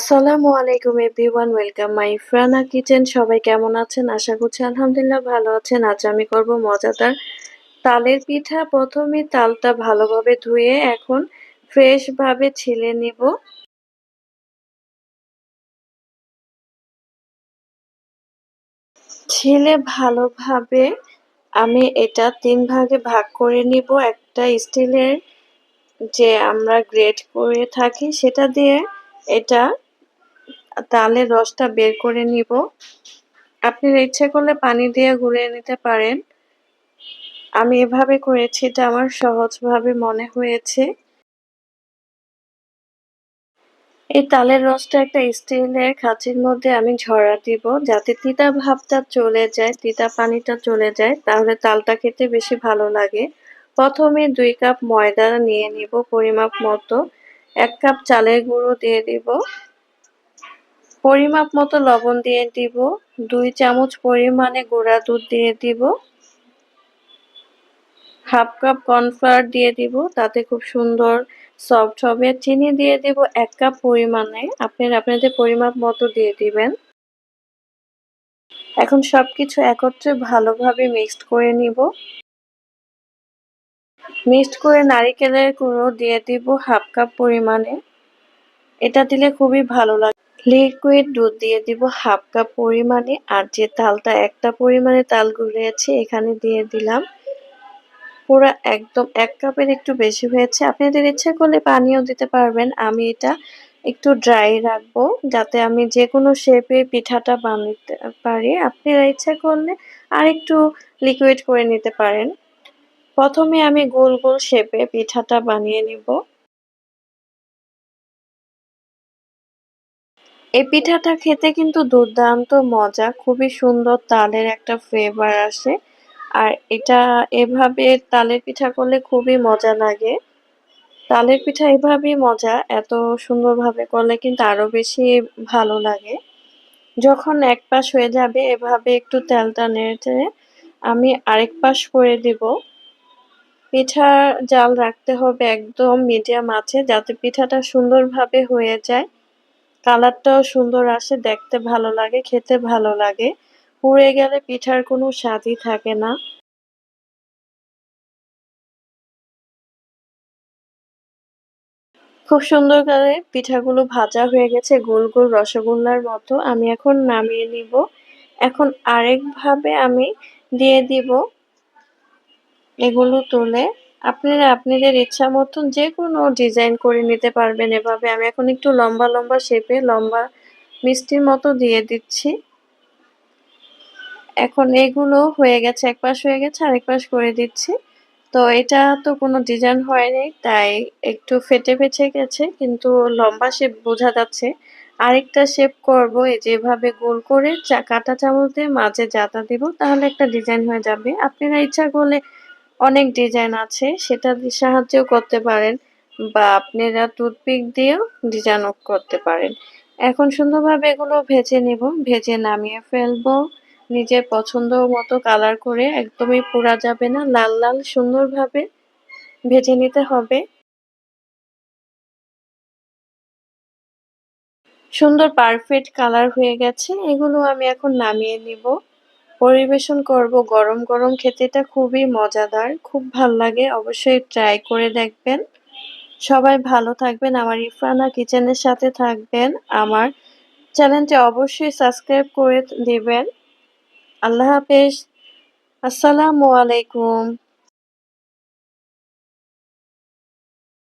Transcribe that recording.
আসসালামু আলাইকুম everyone, welcome my ফ্রানা কিচেন। সবাই কেমন আছেন? আশা করছি আলহামদুলিল্লাহ ভালো আছেন। আজ আমি করব মজাদার তালের পিঠা। প্রথমে তালটা ভালোভাবে ধুয়ে এখন ফ্রেশ ভাবে ছিলে নিব। ছিলে ভালোভাবে আমি এটা তিন ভাগে ভাগ করে নিব। একটা স্টিলের যে আমরা গ্রেট করে থাকি সেটা দিয়ে এটা তালের রসটা বের করে নিব। আপনি ইচ্ছে করলে পানি দিয়ে গুলিয়ে নিতে পারেন। আমি এভাবে করেছি, এটা আমার সহজভাবে মনে হয়েছে। এই তালের রসটা একটা স্টিলের খাঁচির মধ্যে আমি ঝরা দিব, যাতে তিতা ভাবটা চলে যায়, তিতা পানিটা চলে যায়, তাহলে তালটা খেতে বেশি ভালো লাগে। প্রথমে দুই কাপ ময়দা নিয়ে নিব পরিমাপ মতো। এক কাপ চালের গুঁড়ো দিয়ে দিব। পরিমাপ মতো লবণ দিয়ে দিব, দুই চামচ পরিমাণে গুঁড়া দুধ দিয়ে দিব, হাফ কাপ কর্নফ্লাওয়ার দিয়ে দিব, তাতে খুব সুন্দর সফট হবে। চিনি দিয়ে দিব এক কাপ পরিমাণে আপনার আপনাদের পরিমাপ মতো দিয়ে দিবেন। এখন সবকিছু একত্রে ভালোভাবে মিক্সড করে নিব। মিক্সড করে নারিকেলের গুঁড়ো দিয়ে দিব হাফ কাপ পরিমাণে। এটা দিলে খুবই ভালো লাগে। লিকুইড দুধ দিয়ে দিব হাফ কাপ পরিমাণে আর যে তালটা একটা পরিমাণে তাল গুলিয়েছি, এখানে দিয়ে দিলাম। পুরো একদম এক কাপের একটু বেশি হয়েছে। আপনাদের ইচ্ছা করলে পানিও দিতে পারবেন। আমি এটা একটু ড্রাই রাখব যাতে আমি যে কোনো শেপে পিঠাটা বানাতে পারি। আপনারা ইচ্ছা করলে আর একটু লিকুইড করে নিতে পারেন। প্রথমে আমি গোল গোল শেপে পিঠাটা বানিয়ে নিব। এই পিঠাটা খেতে কিন্তু দুর্দান্ত মজা, খুবই সুন্দর তালের একটা ফ্লেভার আসে। আর এটা এভাবে তালের পিঠা করলে খুবই মজা লাগে। তালের পিঠা এভাবেই মজা, এত সুন্দরভাবে করলে কিন্তু আরও বেশি ভালো লাগে। যখন এক পাশ হয়ে যাবে, এভাবে একটু তেলটা নেড়ে আমি আরেক পাশ করে দিব। পিঠা জাল রাখতে হবে একদম মিডিয়াম আছে, যাতে পিঠাটা সুন্দরভাবে হয়ে যায়। কালারটাও সুন্দর আসে, দেখতে ভালো লাগে, খেতে ভালো লাগে। পুড়ে গেলে পিঠার কোনো স্বাদই থাকে না। খুব সুন্দর করে পিঠাগুলো ভাজা হয়ে গেছে, গোল গোল রসগোল্লার মতো। আমি এখন নামিয়ে নিব। এখন আরেকভাবে আমি দিয়ে দিব এগুলো তুলে। আপনারা আপনাদের ইচ্ছা মতন যে কোনো ডিজাইন করে নিতে পারবেন এভাবে। আমি এখন একটু লম্বা লম্বা শেপে লম্বা মিষ্টির মতো দিয়ে দিচ্ছি। এখন এগুলো হয়ে গেছে, এক পাশ হয়ে গেছে, আরেক পাশ করে দিচ্ছি। তো এটা তো কোনো ডিজাইন হয়নি তাই একটু ফেটে ফেটে গেছে, কিন্তু লম্বা শেপ বোঝা যাচ্ছে। আরেকটা শেপ করব, এই যেভাবে গোল করে কাটা চামচ দিয়ে মাঝে জাতা দিব, তাহলে একটা ডিজাইন হয়ে যাবে। আপনারা ইচ্ছা করলে অনেক ডিজাইন আছে, সেটা সাহায্যও করতে পারেন বা আপনারা টুথপিক দিয়েও ডিজাইন করতে পারেন। এখন সুন্দরভাবে এগুলো ভেজে নেব, ভেজে নামিয়ে ফেলব। নিজের পছন্দ মতো কালার করে একদমই পোড়া যাবে না, লাল লাল সুন্দরভাবে ভেজে নিতে হবে। সুন্দর পারফেক্ট কালার হয়ে গেছে, এগুলো আমি এখন নামিয়ে নিব। পরিবেশন করব, গরম গরম খেতে, এটা খুবই মজাদার, খুব ভালো লাগে, অবশ্যই ট্রাই করে দেখবেন। সবাই ভালো থাকবেন, আমার ইফরানা কিচেনের সাথে থাকবেন, আমার চ্যানেলটি অবশ্যই সাবস্ক্রাইব করে দেবেন। আল্লাহ হাফেজ, আসসালামু আলাইকুম।